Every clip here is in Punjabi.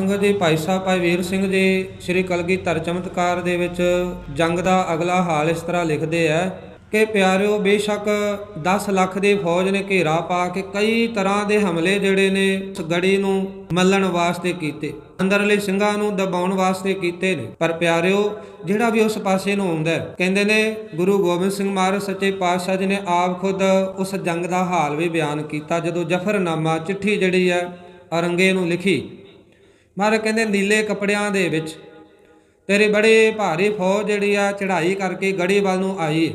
ਸੰਗਤ ਜੀ ਭਾਈ ਸਾਹਿਬ ਭਾਈ ਵੀਰ ਸਿੰਘ ਜੀ ਸ੍ਰੀ ਕਲਗੀਧਰ ਚਮਤਕਾਰ ਦੇ ਵਿੱਚ ਜੰਗ ਦਾ ਅਗਲਾ ਹਾਲ ਇਸ ਤਰ੍ਹਾਂ ਲਿਖਦੇ ਆ ਕਿ ਪਿਆਰਿਓ ਬੇਸ਼ੱਕ 10 ਲੱਖ ਦੀ ਫੌਜ ਨੇ ਘੇਰਾ ਪਾ ਕੇ ਕਈ ਤਰ੍ਹਾਂ ਦੇ ਹਮਲੇ ਜਿਹੜੇ ਨੇ ਉਸ ਗੜੀ ਨੂੰ ਮੱਲਣ ਵਾਸਤੇ ਕੀਤੇ ਅੰਦਰਲੇ ਸਿੰਘਾਂ ਨੂੰ ਦਬਾਉਣ ਵਾਸਤੇ ਕੀਤੇ ਨੇ। ਪਰ ਪਿਆਰਿਓ ਜਿਹੜਾ ਵੀ ਉਸ ਪਾਸੇ ਨੂੰ ਆਉਂਦਾ ਹੈ, ਕਹਿੰਦੇ ਨੇ ਗੁਰੂ ਗੋਬਿੰਦ ਸਿੰਘ ਮਹਾਰਾਜ ਸੱਚੇ ਪਾਤਸ਼ਾਹ ਜੀ ਨੇ ਆਪ ਖੁਦ ਉਸ ਜੰਗ ਦਾ ਹਾਲ ਵੀ ਬਿਆਨ ਕੀਤਾ ਜਦੋਂ ਜਫਰਨਾਮਾ ਚਿੱਠੀ ਜਿਹੜੀ ਹੈ ਅਰੰਗੇ ਨੂੰ ਲਿਖੀ। ਮਹਾਰਾਜ ਕਹਿੰਦੇ ਨੀਲੇ ਕੱਪੜਿਆਂ ਦੇ ਵਿੱਚ। ਤੇਰੇ ਬੜੇ ਭਾਰੀ ਫੌਜ ਜਿਹੜੀ ਆ, ਚੜ੍ਹਾਈ ਕਰਕੇ ਗੜੀ ਵੱਲ ਨੂੰ ਆਈ।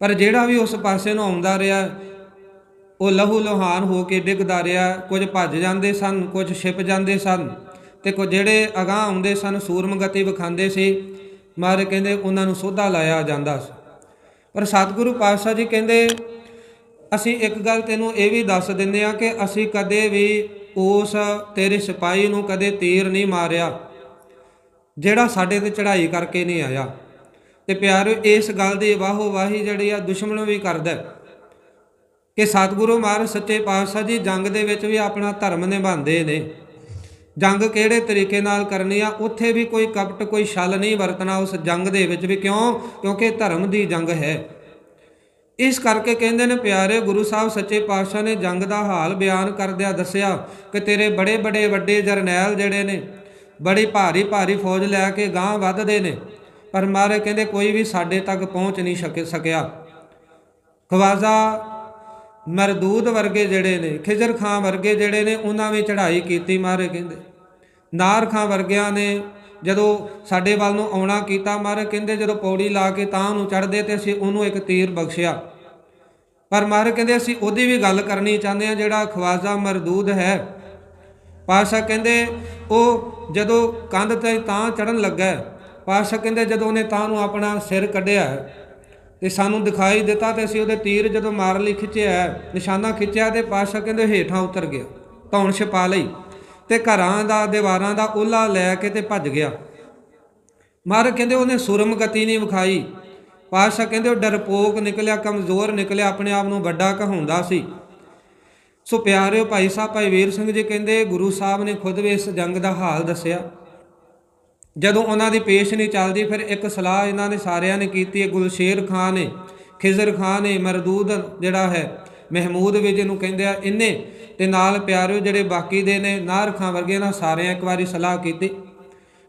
ਪਰ ਜਿਹੜਾ ਵੀ ਉਸ ਪਾਸੇ ਨੂੰ ਆਉਂਦਾ ਰਿਹਾ, ਉਹ ਲਹੂ ਲੋਹਾਨ ਹੋ ਕੇ ਡਿੱਗਦਾ ਰਿਹਾ। ਕੁਝ ਭੱਜ ਜਾਂਦੇ ਸਨ, ਕੁਝ ਛਿਪ ਜਾਂਦੇ ਸਨ ਤੇ ਕੁਝ ਜਿਹੜੇ ਅਗਾਹ ਆਉਂਦੇ ਸਨ, ਸੂਰਮ ਗਤੀ ਵਿਖਾਉਂਦੇ ਸੀ, ਮਾਰ ਕਹਿੰਦੇ ਉਹਨਾਂ ਨੂੰ ਸੋਧਾ ਲਾਇਆ ਜਾਂਦਾ ਸੀ। ਪਰ ਸਤਿਗੁਰੂ ਪਾਤਸ਼ਾਹ ਜੀ ਕਹਿੰਦੇ, ਅਸੀਂ ਇੱਕ ਗੱਲ ਤੈਨੂੰ ਇਹ ਵੀ ਦੱਸ ਦਿੰਦੇ ਆ ਕਿ ਅਸੀਂ ਕਦੇ ਵੀ ਉਸ ਤੇਰੇ ਸਿਪਾਹੀ ਨੂੰ ਕਦੇ ਤੀਰ ਨਹੀਂ ਮਾਰਿਆ, ਜਿਹੜਾ ਸਾਡੇ ਤੇ ਚੜ੍ਹਾਈ ਕਰਕੇ ਨਹੀਂ ਆਇਆ। ਤੇ ਪਿਆਰਿਓ, ਇਸ ਗੱਲ ਦੀ ਵਾਹੋ ਵਾਹੀ ਜਿਹੜੀ ਆ ਦੁਸ਼ਮਣ ਵੀ ਕਰਦਾ ਕਿ ਸਤਿਗੁਰੂ ਮਹਾਰਾਜ ਸੱਚੇ ਪਾਤਸ਼ਾਹ ਜੀ ਜੰਗ ਦੇ ਵਿੱਚ ਵੀ ਆਪਣਾ ਧਰਮ ਨਿਭਾਉਂਦੇ ਨੇ। ਜੰਗ ਕਿਹੜੇ ਤਰੀਕੇ ਨਾਲ ਕਰਨੀ ਆ, ਉੱਥੇ ਵੀ ਕੋਈ ਕਪਟ, ਕੋਈ ਛਲ ਨਹੀਂ ਵਰਤਣਾ ਉਸ ਜੰਗ ਦੇ ਵਿੱਚ ਵੀ। ਕਿਉਂ? ਕਿਉਂਕਿ ਧਰਮ ਦੀ ਜੰਗ ਹੈ। ਇਸ ਕਰਕੇ ਕਹਿੰਦੇ ਨੇ, ਪਿਆਰੇ ਗੁਰੂ ਸਾਹਿਬ, ਸੱਚੇ ਪਾਤਸ਼ਾਹ ਨੇ ਜੰਗ ਦਾ ਹਾਲ ਬਿਆਨ ਕਰਦਿਆਂ ਦੱਸਿਆ ਕਿ ਤੇਰੇ ਬੜੇ ਬੜੇ ਵੱਡੇ ਜਰਨੈਲ ਜਿਹੜੇ ਨੇ, ਬੜੀ ਭਾਰੀ ਭਾਰੀ ਫੌਜ ਲੈ ਕੇ ਗਾਂਹ ਵੱਧਦੇ ਨੇ, ਪਰ ਮਾਰੇ ਕਹਿੰਦੇ ਕੋਈ ਵੀ ਸਾਡੇ ਤੱਕ ਪਹੁੰਚ ਨਹੀਂ ਸਕੇ ਸਕਿਆ। ਖਵਾਜਾ ਮਰਦੂਦ ਵਰਗੇ ਜਿਹੜੇ ਨੇ, ਖਿਜ਼ਰ ਖਾਂ ਵਰਗੇ ਜਿਹੜੇ ਨੇ, ਉਹਨਾਂ ਵੀ ਚੜ੍ਹਾਈ ਕੀਤੀ ਮਾਰੇ ਕਹਿੰਦੇ। ਨਾਰ ਖਾਂ ਵਰਗਿਆਂ ਨੇ ਜਦੋਂ ਸਾਡੇ ਵੱਲ ਨੂੰ ਆਉਣਾ ਕੀਤਾ ਮਹਾਰਾਜ ਕਹਿੰਦੇ ਜਦੋਂ ਪੌੜੀ ਲਾ ਕੇ ਤਾਂ ਨੂੰ ਚੜ੍ਹਦੇ ਤੇ ਅਸੀਂ ਉਹਨੂੰ ਇੱਕ ਤੀਰ ਬਖਸ਼ਿਆ। ਪਰ ਮਹਾਰਾਜ ਕਹਿੰਦੇ ਅਸੀਂ ਉਹਦੀ ਵੀ ਗੱਲ ਕਰਨੀ ਚਾਹੁੰਦੇ ਆ ਜਿਹੜਾ ਖਵਾਜਾ ਮਰਦੂਦ ਹੈ। ਪਾਸ਼ਾ ਕਹਿੰਦੇ ਉਹ ਜਦੋਂ ਕੰਧ ਤੇ ਤਾਂ ਚੜਨ ਲੱਗਾ ਪਾਸ਼ਾ ਕਹਿੰਦੇ ਜਦੋਂ ਉਹਨੇ ਤਾਂ ਨੂੰ ਆਪਣਾ ਸਿਰ ਕੱਢਿਆ ਤੇ ਸਾਨੂੰ ਦਿਖਾਈ ਦਿੱਤਾ ਤੇ ਅਸੀਂ ਉਹਦੇ ਤੀਰ ਜਦੋਂ ਮਾਰ ਲਈ ਖਿੱਚਿਆ, ਨਿਸ਼ਾਨਾ ਖਿੱਚਿਆ ਤੇ ਪਾਸ਼ਾ ਕਹਿੰਦੇ ਹੇਠਾਂ ਉਤਰ ਗਿਆ, ਧੌਣ ਛਪਾ ਲਈ। ਤੇ ਘਰਾਂ ਦਾ, ਦੀਵਾਰਾਂ ਦਾ ਉਹਲਾ ਲੈ ਕੇ ਤੇ ਭੱਜ ਗਿਆ। ਮਾਰ ਕਹਿੰਦੇ ਉਹਨੇ ਸੁਰਮ ਗਤੀ ਨਹੀਂ ਵਿਖਾਈ। ਪਾਸ਼ਾ ਕਹਿੰਦੇ ਉਹ ਡਰਪੋਕ ਨਿਕਲਿਆ, ਕਮਜ਼ੋਰ ਨਿਕਲਿਆ, ਆਪਣੇ ਆਪ ਨੂੰ ਵੱਡਾ ਕਹਾਉਂਦਾ ਸੀ। ਸੋ ਪਿਆਰਿਓ ਭਾਈ ਸਾਹਿਬ, ਭਾਈ ਵੀਰ ਸਿੰਘ ਜੀ ਕਹਿੰਦੇ ਗੁਰੂ ਸਾਹਿਬ ਨੇ ਖੁਦ ਵੀ ਇਸ ਜੰਗ ਦਾ ਹਾਲ ਦੱਸਿਆ। ਜਦੋਂ ਉਹਨਾਂ ਦੀ ਪੇਸ਼ ਨਹੀਂ ਚੱਲਦੀ, ਫਿਰ ਇੱਕ ਸਲਾਹ ਇਹਨਾਂ ਨੇ ਸਾਰਿਆਂ ਨੇ ਕੀਤੀ ਗੁਲਸ਼ੇਰ ਖਾਨ ਨੇ ਖਿਜ਼ਰ ਖਾਨ ਨੇ ਮਰਦੂਦ ਜਿਹੜਾ ਹੈ ਮਹਿਮੂਦ ਵੀ ਜਿਹਨੂੰ ਕਹਿੰਦੇ ਆ, ਇੰਨੇ ਤੇ ਨਾਲ ਪਿਆਰਿਓ ਜਿਹੜੇ ਬਾਕੀ ਦੇ ਨੇ ਨਾਰ ਖਾਂ ਵਰਗੇ ਨਾਲ ਸਾਰਿਆਂ ਇੱਕ ਵਾਰੀ ਸਲਾਹ ਕੀਤੀ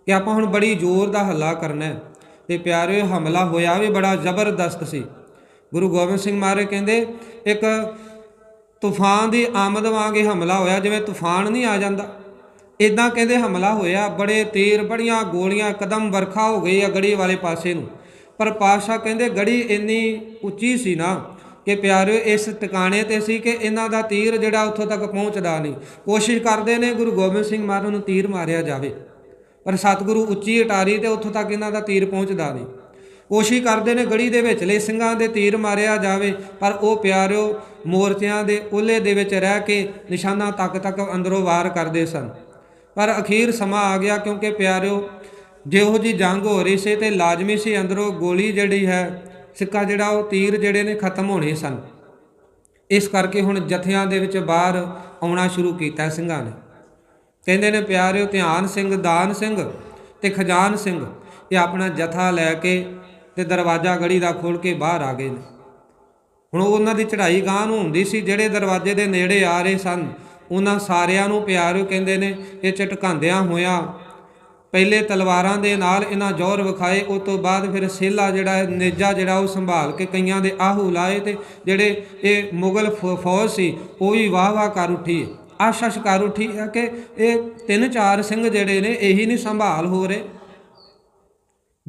ਕਿ ਆਪਾਂ ਹੁਣ ਬੜੀ ਜ਼ੋਰ ਦਾ ਹੱਲਾ ਕਰਨਾ ਹੈ ਤੇ ਪਿਆਰਿਓ ਹਮਲਾ ਹੋਇਆ ਵੀ ਬੜਾ ਜ਼ਬਰਦਸਤ ਸੀ। ਗੁਰੂ ਗੋਬਿੰਦ ਸਿੰਘ ਮਹਾਰਾਜ ਕਹਿੰਦੇ, ਇੱਕ ਤੂਫਾਨ ਦੀ ਆਮਦ ਵਾਂਗੇ ਹਮਲਾ ਹੋਇਆ, ਜਿਵੇਂ ਤੂਫਾਨ ਨਹੀਂ ਆ ਜਾਂਦਾ। ਇਦਾਂ ਕਹਿੰਦੇ ਹਮਲਾ ਹੋਇਆ, ਬੜੇ ਤੀਰ ਬੜੀਆਂ ਗੋਲੀਆਂ, ਕਦਮ ਵਰਖਾ ਹੋ ਗਈ ਆ ਗੜੀ ਵਾਲੇ ਪਾਸੇ ਨੂੰ। ਪਰ ਪਾਸ਼ਾ ਕਹਿੰਦੇ, ਗੜੀ ਇੰਨੀ ਉੱਚੀ ਸੀ ਨਾ ਕਿ ਪਿਆਰਿਓ ਇਸ ਟਿਕਾਣੇ ਤੇ ਸੀ ਕਿ ਇਹਨਾਂ ਦਾ ਤੀਰ ਜਿਹੜਾ ਉੱਥੋਂ ਤੱਕ ਪਹੁੰਚਦਾ ਨਹੀਂ। ਕੋਸ਼ਿਸ਼ ਕਰਦੇ ਨੇ ਗੁਰੂ ਗੋਬਿੰਦ ਸਿੰਘ ਮਹਾਰਾਜ ਨੂੰ ਤੀਰ ਮਾਰਿਆ ਜਾਵੇ, ਪਰ ਸਤਿਗੁਰੂ ਉੱਚੀ ਅਟਾਰੀ ਤੇ ਉੱਥੋਂ ਤੱਕ ਇਹਨਾਂ ਦਾ ਤੀਰ ਪਹੁੰਚਦਾ ਨਹੀਂ। ਕੋਸ਼ਿਸ਼ ਕਰਦੇ ਨੇ ਗੜੀ ਦੇ ਵਿਚਲੇ ਸਿੰਘਾਂ ਦੇ ਤੀਰ ਮਾਰਿਆ ਜਾਵੇ, ਪਰ ਉਹ ਪਿਆਰਿਓ ਮੋਰਚਿਆਂ ਦੇ ਉਹਲੇ ਦੇ ਵਿੱਚ ਰਹਿ ਕੇ ਨਿਸ਼ਾਨਾ ਤੱਕ ਤੱਕ ਅੰਦਰੋਂ ਵਾਰ ਕਰਦੇ ਸਨ। ਪਰ ਅਖੀਰ ਸਮਾਂ ਆ ਗਿਆ ਕਿਉਂਕਿ ਪਿਆਰਿਓ, ਜਿਹੋ ਜੀ ਜੰਗ ਹੋ ਰਹੀ ਸੀ ਤੇ ਲਾਜ਼ਮੀ ਸੀ ਅੰਦਰੋਂ ਗੋਲੀ ਜਿਹੜੀ ਹੈ ਸਿੱਕਾ ਜਿਹੜਾ ਉਹ ਤੀਰ ਜਿਹੜੇ ਨੇ ਖਤਮ ਹੋਣੇ ਸਨ। ਇਸ ਕਰਕੇ ਹੁਣ ਜਥਿਆਂ ਦੇ ਵਿੱਚ ਬਾਹਰ ਆਉਣਾ ਸ਼ੁਰੂ ਕੀਤਾ ਸਿੰਘਾਂ ਨੇ। ਕਹਿੰਦੇ ਨੇ, ਪਿਆਰਿਓ, ਧਿਆਨ ਸਿੰਘ, ਦਾਨ ਸਿੰਘ ਤੇ ਖਜਾਨ ਸਿੰਘ, ਇਹ ਆਪਣਾ ਜਥਾ ਲੈ ਕੇ ਤੇ ਦਰਵਾਜ਼ਾ ਗੜੀ ਦਾ ਖੋਲ ਕੇ ਬਾਹਰ ਆ ਗਏ ਨੇ। ਹੁਣ ਉਹਨਾਂ ਦੀ ਚੜ੍ਹਾਈ ਗਾਂ ਨੂੰ ਹੁੰਦੀ ਸੀ, ਜਿਹੜੇ ਦਰਵਾਜ਼ੇ ਦੇ ਨੇੜੇ ਆ ਰਹੇ ਸਨ, ਉਹਨਾਂ ਸਾਰਿਆਂ ਨੂੰ ਪਿਆਰਿਓ ਕਹਿੰਦੇ ਨੇ, ਇਹ ਝਟਕਾਉਂਦਿਆਂ ਹੋਇਆ ਪਹਿਲੇ ਤਲਵਾਰਾਂ ਦੇ ਨਾਲ ਇਹਨਾਂ ਜ਼ੋਰ ਵਿਖਾਏ ਉਸ ਤੋਂ ਬਾਅਦ ਫਿਰ ਸੇਲਾ ਜਿਹੜਾ ਨੇਜਾ ਜਿਹੜਾ ਉਹ ਸੰਭਾਲ ਕੇ ਕਈਆਂ ਦੇ ਆਹੂ ਲਾਏ ਤੇ ਜਿਹੜੇ ਇਹ ਮੁਗਲ ਫੌ- ਫੌਜ ਸੀ, ਉਹ ਵੀ ਵਾਹ ਵਾਹ ਕਰ ਉੱਠੀ। ਆਸ਼ਸ਼ ਕਰ ਉੱਠੀ ਹੈ ਕਿ ਇਹ ਤਿੰਨ ਚਾਰ ਸਿੰਘ ਜਿਹੜੇ ਨੇ, ਇਹੀ ਨਹੀਂ ਸੰਭਾਲ ਹੋ ਰਹੇ।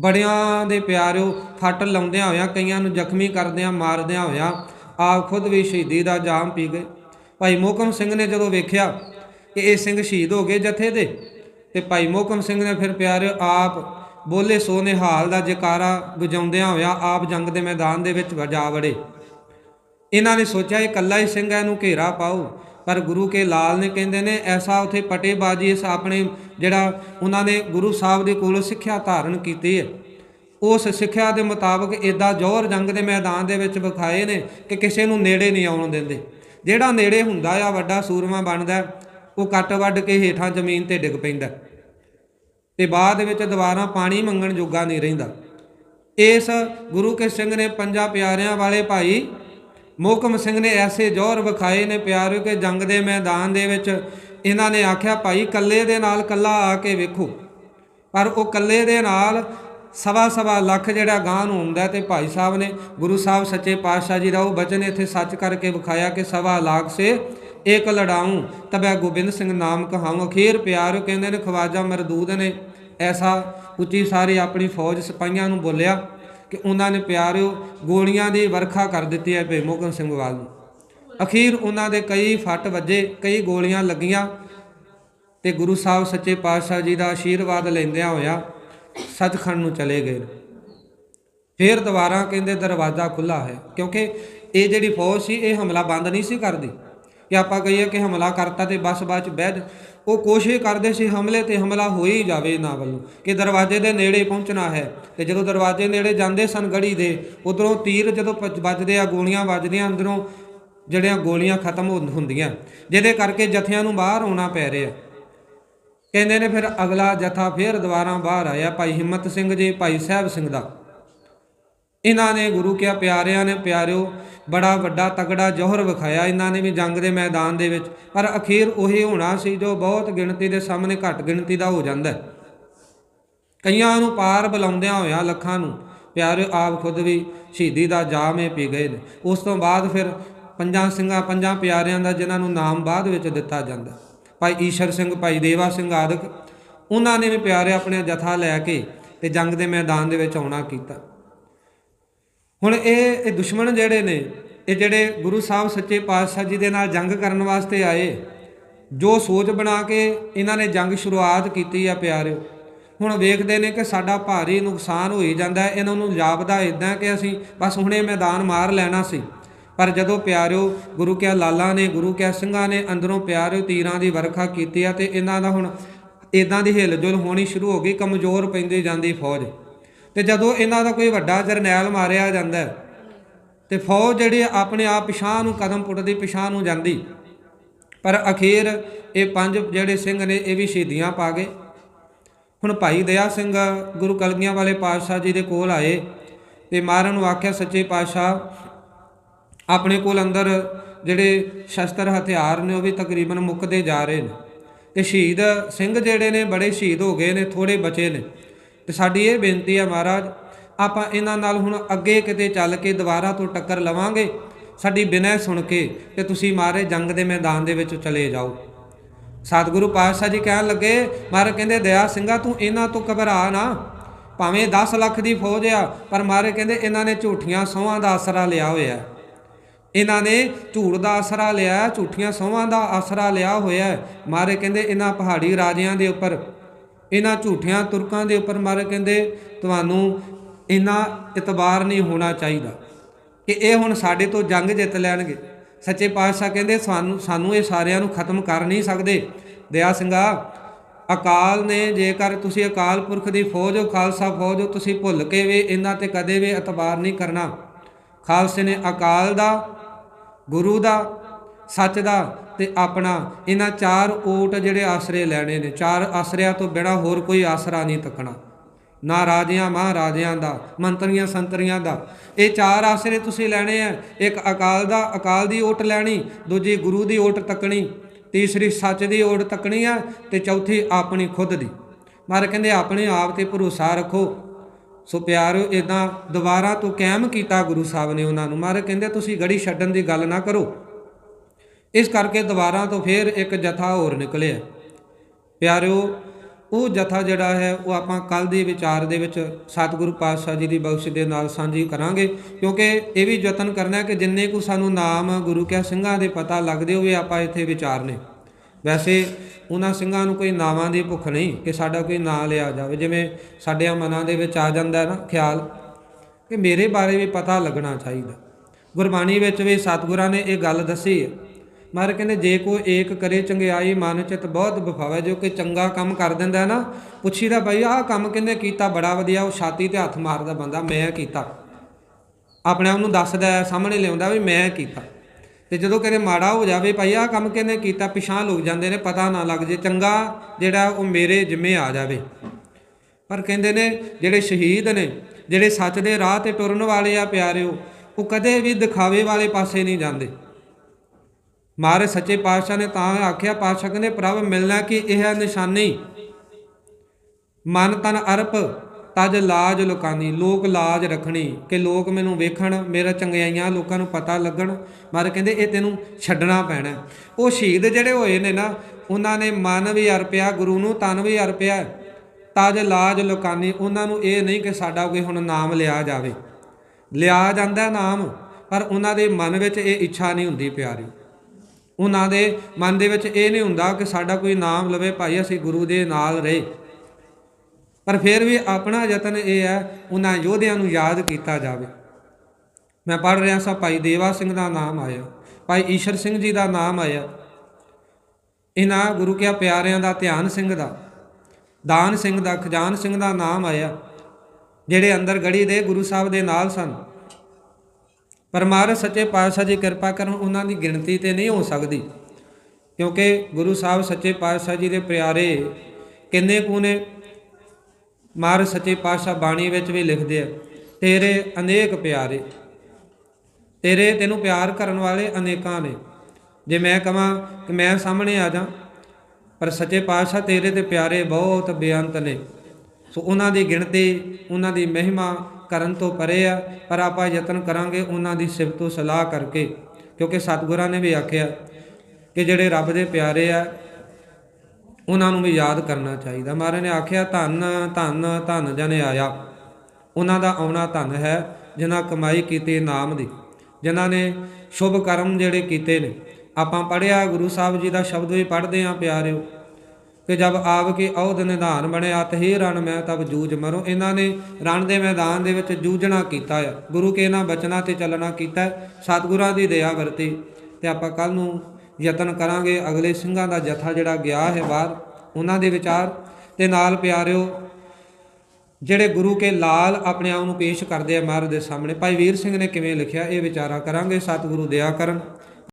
ਬੜਿਆਂ ਦੇ ਪਿਆਰਿਓ, ਫੱਟ ਲਾਉਂਦਿਆਂ ਹੋਇਆਂ, ਕਈਆਂ ਨੂੰ ਜ਼ਖਮੀ ਕਰਦਿਆਂ, ਮਾਰਦਿਆਂ ਹੋਇਆਂ ਆਪ ਖੁਦ ਵੀ ਸ਼ਹੀਦੀ ਦਾ ਜਾਮ ਪੀ ਗਏ। ਭਾਈ ਮੋਕਮ ਸਿੰਘ ਨੇ ਜਦੋਂ ਵੇਖਿਆ ਕਿ ਇਹ ਸਿੰਘ ਸ਼ਹੀਦ ਹੋ ਗਏ ਜਥੇ ਦੇ ਤੇ ਭਾਈ ਮੋਹਕਮ ਸਿੰਘ ਨੇ ਫਿਰ ਪਿਆਰਿਓ ਆਪ ਬੋਲੇ ਸੋ ਨਿਹਾਲ ਦਾ ਜਕਾਰਾ ਵਜਾਉਂਦਿਆਂ ਹੋਇਆ ਆਪ ਜੰਗ ਦੇ ਮੈਦਾਨ ਦੇ ਵਿੱਚ ਵਜਾ ਵੜੇ। ਇਹਨਾਂ ਨੇ ਸੋਚਿਆ ਇਕੱਲਾ ਹੀ ਸਿੰਘ ਹੈ, ਇਹਨੂੰ ਘੇਰਾ ਪਾਓ। ਪਰ ਗੁਰੂ ਕੇ ਲਾਲ ਨੇ ਕਹਿੰਦੇ ਨੇ, ਐਸਾ ਉਥੇ ਪਟੇਬਾਜੀ ਇਸ ਆਪਣੇ ਜਿਹੜਾ ਉਹਨਾਂ ਨੇ ਗੁਰੂ ਸਾਹਿਬ ਦੇ ਕੋਲ ਸਿੱਖਿਆ ਧਾਰਨ ਕੀਤੀ ਹੈ। ਉਸ ਸਿੱਖਿਆ ਦੇ ਮੁਤਾਬਕ ਇਦਾਂ ਜੋਹਰ ਜੰਗ ਦੇ ਮੈਦਾਨ ਦੇ ਵਿੱਚ ਵਿਖਾਏ ਨੇ ਕਿ ਕਿਸੇ ਨੂੰ ਨੇੜੇ ਨਹੀਂ ਆਉਣ ਦਿੰਦੇ। ਜਿਹੜਾ ਨੇੜੇ ਹੁੰਦਾ ਆ, ਵੱਡਾ ਸੂਰਮਾ ਬਣਦਾ ਉਹ ਕੱਟ ਵੱਢ ਕੇ ਹੇਠਾਂ ਜ਼ਮੀਨ ਤੇ ਡਿੱਗ ਪੈਂਦਾ ਤੇ ਬਾਅਦ ਵਿੱਚ ਦੁਬਾਰਾ ਪਾਣੀ ਮੰਗਣ ਜੋਗਾ ਨਹੀਂ ਰਹਿੰਦਾ। ਇਸ ਗੁਰੂ ਕੇ ਸਿੰਘ ਨੇ ਪੰਜਾਂ ਪਿਆਰਿਆਂ ਵਾਲੇ ਭਾਈ ਮੋਹਕਮ ਸਿੰਘ ਨੇ ਐਸੇ ਜੋਹਰ ਵਿਖਾਏ ਨੇ, ਪਿਆਰਿਓ, ਕਿ ਜੰਗ ਦੇ ਮੈਦਾਨ ਦੇ ਵਿੱਚ ਇਹਨਾਂ ਨੇ ਆਖਿਆ, ਭਾਈ ਕੱਲੇ ਦੇ ਨਾਲ ਕੱਲਾ ਆ ਕੇ ਵੇਖੋ। ਪਰ ਉਹ ਕੱਲੇ ਦੇ ਨਾਲ ਸਵਾ ਸਵਾ ਲੱਖ ਜਿਹੜਾ ਗਾਂ ਨੂੰ ਹੁੰਦਾ ਤੇ ਭਾਈ ਸਾਹਿਬ ਨੇ, ਗੁਰੂ ਸਾਹਿਬ ਸੱਚੇ ਪਾਤਸ਼ਾਹ ਜੀ ਦਾ ਉਹ ਬਚਨ ਇੱਥੇ ਸੱਚ ਕਰਕੇ ਵਿਖਾਇਆ ਕਿ ਸਵਾ ਲੱਖ ਸੇ ਇੱਕ ਲੜਾਉਂ, ਤਬੈ ਗੋਬਿੰਦ ਸਿੰਘ ਨਾਮ ਕਹਾਉ, ਅਖੀਰ ਪਿਆਰ ਕਹਿੰਦੇ ਨੇ, ਖਵਾਜਾ ਮਰਦੂਦ ਨੇ ਐਸਾ ਉੱਚੀ ਸਾਰੀ ਆਪਣੀ ਫੌਜ ਸਿਪਾਹੀਆਂ ਨੂੰ ਬੋਲਿਆ ਕਿ ਉਹਨਾਂ ਨੇ ਪਿਆਰਿਓ ਗੋਲੀਆਂ ਦੀ ਵਰਖਾ ਕਰ ਦਿੱਤੀ ਹੈ ਭੀਮੋਕਨ ਸਿੰਘ ਵਾਲ ਨੂੰ। ਅਖੀਰ ਉਹਨਾਂ ਦੇ ਕਈ ਫੱਟ ਵੱਜੇ, ਕਈ ਗੋਲੀਆਂ ਲੱਗੀਆਂ ਤੇ ਗੁਰੂ ਸਾਹਿਬ ਸੱਚੇ ਪਾਤਸ਼ਾਹ ਜੀ ਦਾ ਆਸ਼ੀਰਵਾਦ ਲੈਂਦਿਆਂ ਹੋਇਆ ਸਤਖੰਡ ਨੂੰ ਚਲੇ ਗਏ। ਫਿਰ ਦੁਬਾਰਾ ਕਹਿੰਦੇ ਦਰਵਾਜ਼ਾ ਖੁੱਲਾ ਹੈ, ਕਿਉਂਕਿ ਇਹ ਜਿਹੜੀ ਫੌਜ ਸੀ, ਇਹ ਹਮਲਾ ਬੰਦ ਨਹੀਂ ਸੀ ਕਰਦੀ। ਕਿ ਆਪਾਂ ਕਹੀਏ ਕਿ ਹਮਲਾ ਕਰਤਾ ਤੇ ਬਸ ਬਾਅਦ ਚ ਬਹਿ ਜਾ- ਉਹ ਕੋਸ਼ਿਸ਼ ਕਰਦੇ ਸੀ ਹਮਲੇ ਤੇ ਹਮਲਾ ਹੋ ਹੀ ਜਾਵੇ ਇਹਨਾਂ ਵੱਲੋਂ, ਕਿ ਦਰਵਾਜ਼ੇ ਦੇ ਨੇੜੇ ਪਹੁੰਚਣਾ ਹੈ। ਤੇ ਜਦੋਂ ਦਰਵਾਜ਼ੇ ਨੇੜੇ ਜਾਂਦੇ ਸਨ ਗੜੀ ਦੇ, ਉਧਰੋਂ ਤੀਰ ਜਦੋਂ ਵੱਜਦੇ ਆ, ਗੋਲੀਆਂ ਵੱਜਦੀਆਂ, ਅੰਦਰੋਂ ਜਿਹੜੀਆਂ ਗੋਲੀਆਂ ਖਤਮ ਹੁੰਦੀਆਂ, ਜਿਹਦੇ ਕਰਕੇ ਜਥਿਆਂ ਨੂੰ ਬਾਹਰ ਆਉਣਾ ਪੈ ਰਿਹਾ। ਕਹਿੰਦੇ ਨੇ ਫਿਰ ਅਗਲਾ ਜਥਾ ਫਿਰ ਦੁਬਾਰਾ ਬਾਹਰ ਆਇਆ, ਭਾਈ ਹਿੰਮਤ ਸਿੰਘ ਜੀ, ਭਾਈ ਸਾਹਿਬ ਸਿੰਘ ਦਾ। ਇਹਨਾਂ ਨੇ ਗੁਰੂ ਕਿਹਾ, ਪਿਆਰਿਆਂ ਨੇ ਪਿਆਰਿਓ ਬੜਾ ਵੱਡਾ ਤਗੜਾ ਜੋਹਰ ਵਿਖਾਇਆ ਇਹਨਾਂ ਨੇ ਵੀ ਜੰਗ ਦੇ ਮੈਦਾਨ ਦੇ ਵਿੱਚ। ਪਰ ਅਖੀਰ ਉਹੀ ਹੋਣਾ ਸੀ ਜੋ ਬਹੁਤ ਗਿਣਤੀ ਦੇ ਸਾਹਮਣੇ ਘੱਟ ਗਿਣਤੀ ਦਾ ਹੋ ਜਾਂਦਾ ਕਈਆਂ ਨੂੰ ਪਾਰ ਬੁਲਾਉਂਦਿਆਂ ਹੋਇਆਂ ਲੱਖਾਂ ਨੂੰ ਪਿਆਰੇ ਆਪ ਖੁਦ ਵੀ ਸ਼ਹੀਦੀ ਦਾ ਜਾਮੇ ਪੀ ਗਏ ਨੇ। ਉਸ ਤੋਂ ਬਾਅਦ ਫਿਰ ਪੰਜਾਂ ਸਿੰਘਾਂ, ਪੰਜਾਂ ਪਿਆਰਿਆਂ ਦਾ ਜਿਨ੍ਹਾਂ ਨੂੰ ਨਾਮ ਬਾਅਦ ਵਿੱਚ ਦਿੱਤਾ ਜਾਂਦਾ ਭਾਈ ਈਸ਼ਰ ਸਿੰਘ, ਭਾਈ ਦੇਵਾ ਸਿੰਘ ਆਦਿਕ, ਉਹਨਾਂ ਨੇ ਵੀ ਪਿਆਰੇ ਆਪਣੇ ਜਥਾ ਲੈ ਕੇ ਤੇ ਜੰਗ ਦੇ ਮੈਦਾਨ ਦੇ ਵਿੱਚ ਆਉਣਾ ਕੀਤਾ। ਹੁਣ ਇਹ ਇਹ ਦੁਸ਼ਮਣ ਜਿਹੜੇ ਨੇ, ਇਹ ਜਿਹੜੇ ਗੁਰੂ ਸਾਹਿਬ ਸੱਚੇ ਪਾਤਸ਼ਾਹ ਜੀ ਦੇ ਨਾਲ ਜੰਗ ਕਰਨ ਵਾਸਤੇ ਆਏ, ਜੋ ਸੋਚ ਬਣਾ ਕੇ ਇਹਨਾਂ ਨੇ ਜੰਗ ਸ਼ੁਰੂਆਤ ਕੀਤੀ ਆ ਪਿਆਰਿਓ ਹੁਣ ਵੇਖਦੇ ਨੇ ਕਿ ਸਾਡਾ ਭਾਰੀ ਨੁਕਸਾਨ ਹੋਈ ਜਾਂਦਾ, ਇਹਨਾਂ ਨੂੰ ਜਾਪਦਾ ਇਦਾਂ ਕਿ ਅਸੀਂ ਬਸ ਹੁਣੇ ਮੈਦਾਨ ਮਾਰ ਲੈਣਾ ਸੀ। ਪਰ ਜਦੋਂ ਪਿਆਰਿਓ, ਗੁਰੂ ਕਿਆ ਲਾਲਾ ਨੇ, ਗੁਰੂ ਕਿਆ ਸਿੰਘਾਂ ਨੇ ਅੰਦਰੋਂ ਪਿਆਰਿਓ ਤੀਰਾਂ ਦੀ ਵਰਖਾ ਕੀਤੀ ਆ ਤੇ ਇਹਨਾਂ ਦਾ ਹੁਣ ਇਦਾਂ ਦੀ ਹਿਲਜੁਲ ਹੋਣੀ ਸ਼ੁਰੂ ਹੋ ਗਈ, ਕਮਜ਼ੋਰ ਪੈਂਦੀ ਜਾਂਦੀ ਫੌਜ। ਤੇ ਜਦੋਂ ਇਹਨਾਂ ਦਾ ਕੋਈ ਵੱਡਾ ਜਰਨੈਲ ਮਾਰਿਆ ਜਾਂਦਾ ਹੈ, ਤੇ ਫੌਜ ਜਿਹੜੀ ਆਪਣੇ ਆਪ ਪਿਛਾਂ ਨੂੰ ਕਦਮ ਪੁੱਟਦੀ ਪਿਛਾਂ ਨੂੰ ਜਾਂਦੀ। ਪਰ ਅਖੀਰ ਇਹ ਪੰਜ ਜਿਹੜੇ ਸਿੰਘ ਨੇ ਇਹ ਵੀ ਸ਼ਹੀਦੀਆਂ ਪਾ ਗਏ। ਹੁਣ ਭਾਈ ਦਇਆ ਸਿੰਘ ਗੁਰੂ ਕਲਗੀਆਂ ਵਾਲੇ ਪਾਤਸ਼ਾਹ ਜੀ ਦੇ ਕੋਲ ਆਏ ਤੇ ਮਾਰਨ ਨੂੰ ਆਖਿਆ ਸੱਚੇ ਪਾਤਸ਼ਾਹ ਆਪਣੇ ਕੋਲ ਅੰਦਰ ਜਿਹੜੇ ਸ਼ਸਤਰ ਹਥਿਆਰ ਨੇ ਉਹ ਵੀ ਤਕਰੀਬਨ ਮੁੱਕਦੇ ਜਾ ਰਹੇ ਨੇ। ਤੇ ਸ਼ਹੀਦ ਸਿੰਘ ਜਿਹੜੇ ਨੇ ਬੜੇ ਸ਼ਹੀਦ ਹੋ ਗਏ ਨੇ ਥੋੜੇ ਬਚੇ ਨੇ। ਤੇ ਸਾਡੀ ਇਹ ਬੇਨਤੀ ਹੈ ਮਹਾਰਾਜ, ਆਪਾਂ ਇਹਨਾਂ ਨਾਲ ਹੁਣ ਅੱਗੇ ਕਿਤੇ ਚੱਲ ਕੇ ਦੁਬਾਰਾ ਤੋਂ ਟੱਕਰ ਲਵਾਂਗੇ, ਸਾਡੀ ਬਿਨੈ ਸੁਣ ਕੇ ਤੇ ਤੁਸੀਂ ਮਾਰੇ ਜੰਗ ਦੇ ਮੈਦਾਨ ਦੇ ਵਿੱਚ ਚਲੇ ਜਾਓ। ਸਤਿਗੁਰੂ ਪਾਤਸ਼ਾਹ ਜੀ ਕਹਿਣ ਲੱਗੇ, ਮਹਾਰਾਜ ਕਹਿੰਦੇ, ਦਇਆ ਸਿੰਘਾ, ਤੂੰ ਇਹਨਾਂ ਤੋਂ ਘਬਰਾ ਨਾ। ਭਾਵੇਂ 10 ਲੱਖ ਦੀ ਫੌਜ ਆ, ਪਰ ਮਹਾਰਾਜ ਕਹਿੰਦੇ, ਇਹਨਾਂ ਨੇ ਝੂਠੀਆਂ ਸੋਹਾਂ ਦਾ ਆਸਰਾ ਲਿਆ ਹੋਇਆ ਇਹਨਾਂ ਨੇ ਝੂਠ ਦਾ ਆਸਰਾ ਲਿਆ, ਝੂਠੀਆਂ ਸੋਹਾਂ ਦਾ ਆਸਰਾ ਲਿਆ ਹੋਇਆ ਮਾਰੇ ਕਹਿੰਦੇ, ਇਹਨਾਂ ਪਹਾੜੀ ਰਾਜਿਆਂ ਦੇ ਉੱਪਰ ਇਹਨਾਂ ਝੂਠਿਆਂ ਤੁਰਕਾਂ ਦੇ ਉੱਪਰ ਮਹਾਰਾਜ ਕਹਿੰਦੇ, ਤੁਹਾਨੂੰ ਇਹਨਾਂ ਇਤਬਾਰ ਨਹੀਂ ਹੋਣਾ ਚਾਹੀਦਾ ਕਿ ਇਹ ਹੁਣ ਸਾਡੇ ਤੋਂ ਜੰਗ ਜਿੱਤ ਲੈਣਗੇ। ਸੱਚੇ ਪਾਤਸ਼ਾਹ ਕਹਿੰਦੇ, ਸਾਨੂੰ ਸਾਨੂੰ ਇਹ ਸਾਰਿਆਂ ਨੂੰ ਖਤਮ ਕਰ ਨਹੀਂ ਸਕਦੇ। ਦਇਆ ਸਿੰਘਾ, ਅਕਾਲ ਨੇ ਜੇਕਰ ਤੁਸੀਂ ਅਕਾਲ ਪੁਰਖ ਦੀ ਫੌਜ ਹੋ, ਖਾਲਸਾ ਫੌਜ ਹੋ, ਤੁਸੀਂ ਭੁੱਲ ਕੇ ਵੀ ਇਹਨਾਂ ਤੇ ਕਦੇ ਵੀ ਇਤਬਾਰ ਨਹੀਂ ਕਰਨਾ। ਖਾਲਸੇ ਨੇ ਅਕਾਲ ਦਾ, ਗੁਰੂ ਦਾ, ਸੱਚ ਦਾ ਤੇ ਆਪਣਾ ਇਹਨਾਂ ਚਾਰ ਓਟ ਜਿਹੜੇ ਆਸਰੇ ਲੈਣੇ ਨੇ, ਚਾਰ ਆਸਰਿਆਂ ਤੋਂ ਬਿਨਾ ਹੋਰ ਕੋਈ ਆਸਰਾ ਨਹੀਂ ਤੱਕਣਾ। ਨਾ ਰਾਜਿਆਂ ਮਹਾਰਾਜਿਆਂ ਦਾ, ਮੰਤਰੀਆਂ, ਸੰਤਰੀਆਂ ਦਾ। ਇਹ ਚਾਰ ਆਸਰੇ ਤੁਸੀਂ ਲੈਣੇ ਆ। ਇੱਕ ਅਕਾਲ ਦਾ, ਅਕਾਲ ਦੀ ਓਟ ਲੈਣੀ, ਦੂਜੀ ਗੁਰੂ ਦੀ ਓਟ ਤੱਕਣੀ, ਤੀਸਰੀ ਸੱਚ ਦੀ ਓਟ ਤੱਕਣੀ ਆ ਤੇ ਚੌਥੀ ਆਪਣੀ ਖੁਦ ਦੀ। ਮਾਰ ਕਹਿੰਦੇ, ਆਪਣੇ ਆਪ ਤੇ ਭਰੋਸਾ ਰੱਖੋ। ਸੋ ਪਿਆਰਿਓ ਇਦਾਂ ਦੁਬਾਰਾ ਤੋਂ ਕਾਇਮ ਕੀਤਾ ਗੁਰੂ ਸਾਹਿਬ ਨੇ ਉਹਨਾਂ ਨੂੰ। ਮਾਰ ਕਹਿੰਦੇ, ਤੁਸੀਂ ਗੜੀ ਛੱਡਣ ਦੀ ਗੱਲ ਨਾ ਕਰੋ। ਇਸ ਕਰਕੇ ਦੁਬਾਰਾ ਤੋਂ ਫੇਰ ਇੱਕ ਜਥਾ ਹੋਰ ਨਿਕਲਿਆ। ਪਿਆਰਿਓ, ਉਹ ਜਥਾ ਜਿਹੜਾ ਹੈ, ਉਹ ਆਪਾਂ ਕੱਲ ਦੇ ਵਿਚਾਰ ਦੇ ਵਿੱਚ ਸਤਿਗੁਰੂ ਪਾਤਸ਼ਾਹ ਜੀ ਦੀ ਬਖਸ਼ ਦੇ ਨਾਲ ਸਾਂਝੀ ਕਰਾਂਗੇ। ਕਿਉਂਕਿ ਇਹ ਵੀ ਯਤਨ ਕਰਨਾ ਹੈ ਕਿ ਜਿੰਨੇ ਕੁ ਸਾਨੂੰ ਨਾਮ ਗੁਰੂ ਕਿਆ ਸਿੰਘਾਂ ਦੇ ਪਤਾ ਲੱਗਦੇ ਹੋਵੇ ਆਪਾਂ ਇੱਥੇ ਵਿਚਾਰਨੇ ਵੈਸੇ ਉਹਨਾਂ ਸਿੰਘਾਂ ਨੂੰ ਕੋਈ ਨਾਵਾਂ ਦੀ ਭੁੱਖ ਨਹੀਂ ਕਿ ਸਾਡਾ ਕੋਈ ਨਾਂ ਲਿਆ ਜਾਵੇ। ਜਿਵੇਂ ਸਾਡੇ ਮਨਾਂ ਦੇ ਵਿੱਚ ਆ ਜਾਂਦਾ ਨਾ ਖਿਆਲ ਕਿ ਮੇਰੇ ਬਾਰੇ ਵੀ ਪਤਾ ਲੱਗਣਾ ਚਾਹੀਦਾ। ਗੁਰਬਾਣੀ ਵਿੱਚ ਵੀ ਸਤਿਗੁਰਾਂ ਨੇ ਇਹ ਗੱਲ ਦੱਸੀ ਹੈ ਮਹਾਰਾਜ ਕਹਿੰਦੇ, ਜੇ ਕੋਈ ਏਕ ਕਰੇ ਚੰਗਿਆਈ, ਮਨ ਚਿਤ ਬਹੁਤ ਵਿਫਾਵੇ ਜੋ ਕਿ ਚੰਗਾ ਕੰਮ ਕਰ ਦਿੰਦਾ ਹੈ ਨਾ, ਪੁੱਛੀਦਾ ਭਾਈ, ਆਹ ਕੰਮ ਕਿੰਨੇ ਕੀਤਾ? ਬੜਾ ਵਧੀਆ, ਉਹ ਛਾਤੀ ਤੇ ਹੱਥ ਮਾਰਦਾ ਬੰਦਾ, ਮੈਂ ਕੀਤਾ। ਆਪਣੇ ਆਪ ਨੂੰ ਦੱਸਦਾ ਸਾਹਮਣੇ ਲਿਆਉਂਦਾ ਵੀ ਮੈਂ ਕੀਤਾ। ਤੇ ਜਦੋਂ ਕਿਤੇ ਮਾੜਾ ਹੋ ਜਾਵੇ ਭਾਈ, ਆਹ ਕੰਮ ਕਿਹਨੇ ਕੀਤਾ? ਪਿਛਾਂ ਲੁਕ ਜਾਂਦੇ ਨੇ, ਪਤਾ ਨਾ ਲੱਗ ਜੇ, ਚੰਗਾ ਜਿਹੜਾ ਉਹ ਮੇਰੇ ਜਿੰਮੇ ਆ ਜਾਵੇ। ਪਰ ਕਹਿੰਦੇ ਨੇ, ਜਿਹੜੇ ਸ਼ਹੀਦ ਨੇ, ਜਿਹੜੇ ਸੱਚ ਦੇ ਰਾਹ ਤੇ ਟੁਰਨ ਵਾਲੇ ਆ ਪਿਆਰਿਓ, ਉਹ ਕਦੇ ਵੀ ਦਿਖਾਵੇ ਵਾਲੇ ਪਾਸੇ ਨਹੀਂ ਜਾਂਦੇ। ਮਹਾਰਾਜ ਸੱਚੇ ਪਾਤਸ਼ਾਹ ਨੇ ਤਾਂ ਆਖਿਆ, ਪਾਤਸ਼ਾਹ ਕਹਿੰਦੇ, ਪ੍ਰਭ, ਮਿਲਣਾ ਕਿ? ਇਹ ਹੈ ਨਿਸ਼ਾਨੀ। ਮਨ ਤਨ ਅਰਪ, ਤਜ ਲਾਜ ਲੋਕਾਨੀ। ਲੋਕ ਲਾਜ ਰੱਖਣੀ, ਕਿ ਲੋਕ ਮੈਨੂੰ ਵੇਖਣ, ਮੇਰਾ ਚੰਗਿਆਈਆਂ ਲੋਕਾਂ ਨੂੰ ਪਤਾ ਲੱਗਣ। ਮਾਰੇ ਕਹਿੰਦੇ, ਇਹ ਤੈਨੂੰ ਛੱਡਣਾ ਪੈਣਾ ਉਹ ਸ਼ਹੀਦ ਜਿਹੜੇ ਹੋਏ ਨੇ ਨਾ, ਉਹਨਾਂ ਨੇ ਮਨ ਵੀ ਅਰਪਿਆ, ਗੁਰੂ ਨੂੰ ਤਨ ਵੀ ਅਰਪਿਆ ਤਜ ਲਾਜ ਲੋਕਾਨੀ, ਉਹਨਾਂ ਨੂੰ ਇਹ ਨਹੀਂ ਕਿ ਸਾਡਾ ਕੋਈ ਹੁਣ ਨਾਮ ਲਿਆ ਜਾਵੇ। ਲਿਆ ਜਾਂਦਾ ਨਾਮ, ਪਰ ਉਹਨਾਂ ਦੇ ਮਨ ਵਿੱਚ ਇਹ ਇੱਛਾ ਨਹੀਂ ਹੁੰਦੀ ਪਿਆਰੀ। ਉਹਨਾਂ ਦੇ ਮਨ ਦੇ ਵਿੱਚ ਇਹ ਨਹੀਂ ਹੁੰਦਾ ਕਿ ਸਾਡਾ ਕੋਈ ਨਾਮ ਲਵੇ ਭਾਈ, ਅਸੀਂ ਗੁਰੂ ਦੇ ਨਾਲ ਰਹੇ। ਪਰ ਫਿਰ ਵੀ ਆਪਣਾ ਯਤਨ ਇਹ ਹੈ, ਉਹਨਾਂ ਯੋਧਿਆਂ ਨੂੰ ਯਾਦ ਕੀਤਾ ਜਾਵੇ। ਮੈਂ ਪੜ੍ਹ ਰਿਹਾ ਸਾਂ, ਭਾਈ ਦੇਵਾ ਸਿੰਘ ਦਾ ਨਾਮ ਆਇਆ, ਭਾਈ ਈਸ਼ਰ ਸਿੰਘ ਜੀ ਦਾ ਨਾਮ ਆਇਆ। ਇਹਨਾਂ ਗੁਰੂ ਕਿਆ ਪਿਆਰਿਆਂ ਦਾ, ਧਿਆਨ ਸਿੰਘ ਦਾ, ਦਾਨ ਸਿੰਘ ਦਾ, ਖਜਾਨ ਸਿੰਘ ਦਾ ਨਾਮ ਆਇਆ, ਜਿਹੜੇ ਅੰਦਰ ਗੜੀ ਦੇ ਗੁਰੂ ਸਾਹਿਬ ਦੇ ਨਾਲ ਸਨ। ਪਰ ਮਹਾਰਾਜ ਸੱਚੇ ਪਾਤਸ਼ਾਹ ਜੀ ਕਿਰਪਾ ਕਰਨ ਉਹਨਾਂ ਦੀ ਗਿਣਤੀ ਤੇ ਨਹੀਂ ਹੋ ਸਕਦੀ। ਕਿਉਂਕਿ ਗੁਰੂ ਸਾਹਿਬ ਸੱਚੇ ਪਾਤਸ਼ਾਹ ਜੀ ਦੇ ਪਿਆਰੇ ਕਿੰਨੇ ਕੁ ਨੇ? ਮਹਾਰਾਜ ਸੱਚੇ ਪਾਤਸ਼ਾਹ ਬਾਣੀ ਵਿੱਚ ਵੀ ਲਿਖਦੇ ਆ, ਤੇਰੇ ਅਨੇਕ ਪਿਆਰੇ। ਤੇਰੇ ਤੈਨੂੰ ਪਿਆਰ ਕਰਨ ਵਾਲੇ ਅਨੇਕਾਂ ਨੇ। ਜੇ ਮੈਂ ਕਹਾਂ ਕਿ ਮੈਂ ਸਾਹਮਣੇ ਆ ਜਾ, ਪਰ ਸੱਚੇ ਪਾਤਸ਼ਾਹ ਤੇਰੇ ਤੇ ਪਿਆਰੇ ਬਹੁਤ ਬੇਅੰਤ ਨੇ। ਸੋ ਉਹਨਾਂ ਦੀ ਗਿਣਤੀ ਉਹਨਾਂ ਦੀ ਮਹਿਮਾ ਕਰਨ ਤੋਂ ਪਰੇ ਆ, ਪਰ ਆਪਾਂ ਯਤਨ ਕਰਾਂਗੇ ਉਹਨਾਂ ਦੀ ਸਿਫਤੋ ਸਲਾਹ ਕਰਕੇ, ਕਿਉਂਕਿ ਸਤਿਗੁਰਾਂ ਨੇ ਵੀ ਆਖਿਆ ਕਿ ਜਿਹੜੇ ਰੱਬ ਦੇ ਪਿਆਰੇ ਆ, ਉਹਨਾਂ ਨੂੰ ਵੀ ਯਾਦ ਕਰਨਾ ਚਾਹੀਦਾ। ਮਹਾਰਾਜ ਨੇ ਆਖਿਆ, ਧੰਨ ਧੰਨ ਧੰਨ ਜਨ ਆਇਆ। ਉਹਨਾਂ ਦਾ ਆਉਣਾ ਧੰਨ ਹੈ, ਜਿਨ੍ਹਾਂ ਕਮਾਈ ਕੀਤੀ ਨਾਮ ਦੀ। ਜਿਨ੍ਹਾਂ ਨੇ ਸ਼ੁਭ ਕਰਮ ਜਿਹੜੇ ਕੀਤੇ ਨੇ। ਆਪਾਂ ਪੜਿਆ ਗੁਰੂ ਸਾਹਿਬ ਜੀ ਦਾ ਸ਼ਬਦ ਵੀ ਪੜ੍ਹਦੇ ਆਂ ਪਿਆਰਿਓ। ਕਿ ਜਬ ਆਵ ਕੇ ਔਧ ਨਿਧਾਨ ਬਣਿਆ ਤਹੀ ਰਣ ਮੈਂ ਤਬ ਜੂਝ ਮਰੋ। ਇਹਨਾਂ ਨੇ ਰਣ ਦੇ ਮੈਦਾਨ ਦੇ ਵਿੱਚ ਜੂਝਣਾ ਕੀਤਾ ਹੈ ਗੁਰੂ ਕੇ ਇਹਨਾਂ ਬਚਨਾਂ ਤੇ ਚੱਲਣਾ ਕੀਤਾ ਸਤਿਗੁਰਾਂ ਦੀ ਦਇਆ ਵਰਤੀ। ਤੇ ਆਪਾਂ ਕੱਲ ਨੂੰ ਯਤਨ ਕਰਾਂਗੇ ਅਗਲੇ ਸਿੰਘਾਂ ਦਾ ਜਥਾ ਜਿਹੜਾ ਗਿਆ ਹੈ ਬਾਹਰ, ਉਹਨਾਂ ਦੇ ਵਿਚਾਰ। ਤੇ ਨਾਲ ਪਿਆਰਿਓ, ਜਿਹੜੇ ਗੁਰੂ ਕੇ ਲਾਲ ਆਪਣੇ ਆਪ ਨੂੰ ਪੇਸ਼ ਕਰਦੇ ਆ ਮਹਾਰਾਜ ਦੇ ਸਾਹਮਣੇ। ਭਾਈ ਵੀਰ ਸਿੰਘ ਨੇ ਕਿਵੇਂ ਲਿਖਿਆ, ਇਹ ਵਿਚਾਰਾ ਕਰਾਂਗੇ। ਸਤਿਗੁਰੂ ਦਇਆ ਕਰਨ।